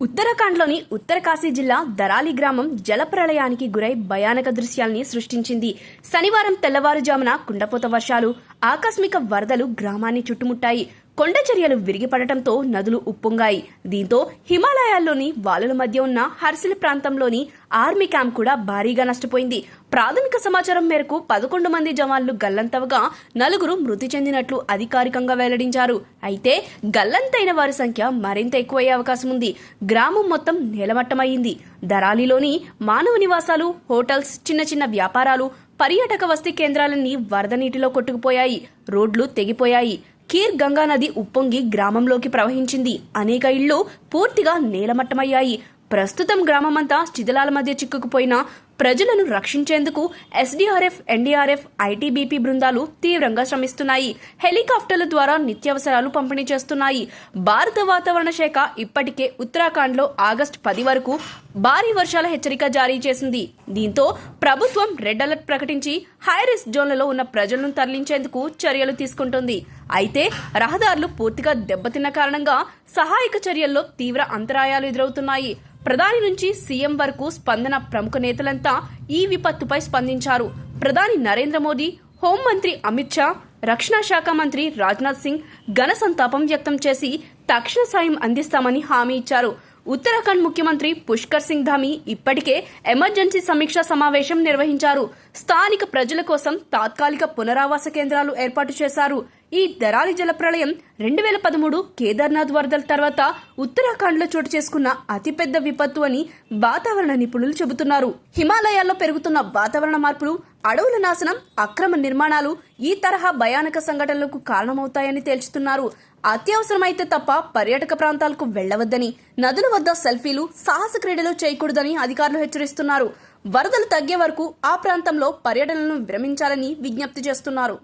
ఉత్తరాఖండ్లోని ఉత్తరకాశీ జిల్లా దరాలి గ్రామం జలప్రళయానికి గురై భయానక దృశ్యాల్ని సృష్టించింది. శనివారం తెల్లవారుజామున కుండపోత వర్షాలు ఆకస్మిక వరదలు గ్రామాన్ని చుట్టుముట్టాయి. కొండ చర్యలు విరిగిపడటంతో నదులు ఉప్పొంగాయి. దీంతో హిమాలయాల్లోని వాలుల మధ్య ఉన్న హర్సిల్ ప్రాంతంలోని ఆర్మీ క్యాంప్ కూడా భారీగా నష్టపోయింది. ప్రాథమిక సమాచారం మేరకు పదకొండు మంది జవాన్లు గల్లంతవగా నలుగురు మృతి చెందినట్లు అధికారికంగా వెల్లడించారు. అయితే గల్లంతైన వారి సంఖ్య మరింత ఎక్కువయ్యే అవకాశం ఉంది. గ్రామం మొత్తం నేలమట్టమయ్యింది దరాలిలోని మానవ నివాసాలు హోటల్స్ చిన్న చిన్న వ్యాపారాలు పర్యాటక వసతి కేంద్రాలన్నీ వరద నీటిలో కొట్టుకుపోయాయి. రోడ్లు తెగిపోయాయి. కీర్ గంగా నది ఉప్పొంగి గ్రామంలోకి ప్రవహించింది. అనేక ఇళ్ళు పూర్తిగా నేలమట్టమయ్యాయి. ప్రస్తుతం గ్రామమంతా శిథిలాల మధ్య చిక్కుకుపోయిన ప్రజలను రక్షించేందుకు ఎస్డీఆర్ఎఫ్ ఎన్డీఆర్ఎఫ్ ఐటీబీపీ బృందాలు తీవ్రంగా శ్రమిస్తున్నాయి. హెలికాప్టర్ల ద్వారా నిత్యావసరాలు పంపిణీ చేస్తున్నాయి. భారత వాతావరణ శాఖ ఇప్పటికే ఉత్తరాఖండ్లో ఆగస్టు పది వరకు భారీ వర్షాల హెచ్చరిక జారీ చేసింది. దీంతో ప్రభుత్వం రెడ్ అలర్ట్ ప్రకటించి హైరిస్క్ జోన్లలో ఉన్న ప్రజలను తరలించేందుకు చర్యలు తీసుకుంటుంది. అయితే రహదారులు పూర్తిగా దెబ్బతిన్న కారణంగా సహాయక చర్యల్లో తీవ్ర అంతరాయాలు ఎదురవుతున్నాయి. ప్రధాని నుంచి సీఎం వరకు స్పందన ప్రముఖ నేతలంతా ఈ విపత్తుపై స్పందించారు. ప్రధాని నరేంద్ర మోదీ హోంమంత్రి అమిత్ షా రక్షణ శాఖ మంత్రి రాజ్నాథ్ సింగ్ ఘన సంతాపం వ్యక్తం చేసి తక్షణ సాయం అందిస్తామని హామీ ఇచ్చారు. ఉత్తరాఖండ్ ముఖ్యమంత్రి పుష్కర్ సింగ్ ధామి ఇప్పటికే ఎమర్జెన్సీ సమీక్షా సమావేశం నిర్వహించారు. స్థానిక ప్రజల కోసం తాత్కాలిక పునరావాస కేంద్రాలు ఏర్పాటు చేశారు. ఈ దరాలి జలప్రళయం రెండు వేల పదమూడు కేదార్నాథ్ వరదల తర్వాత ఉత్తరాఖండ్లో చోటు చేసుకున్న అతిపెద్ద విపత్తు అని వాతావరణ నిపుణులు చెబుతున్నారు. హిమాలయాల్లో పెరుగుతున్న వాతావరణ మార్పులు అడవుల నాశనం అక్రమ నిర్మాణాలు ఈ తరహా భయానక సంఘటనలకు కారణమవుతాయని తేల్చుతున్నారు. అత్యవసరమైతే తప్ప పర్యాటక ప్రాంతాలకు వెళ్ళవద్దని నదుల వద్ద సెల్ఫీలు సాహస క్రీడలు చేయకూడదని అధికారులు హెచ్చరిస్తున్నారు. వరదలు తగ్గే వరకు ఆ ప్రాంతంలో పర్యటనలను విరమించాలని విజ్ఞప్తి చేస్తున్నారు.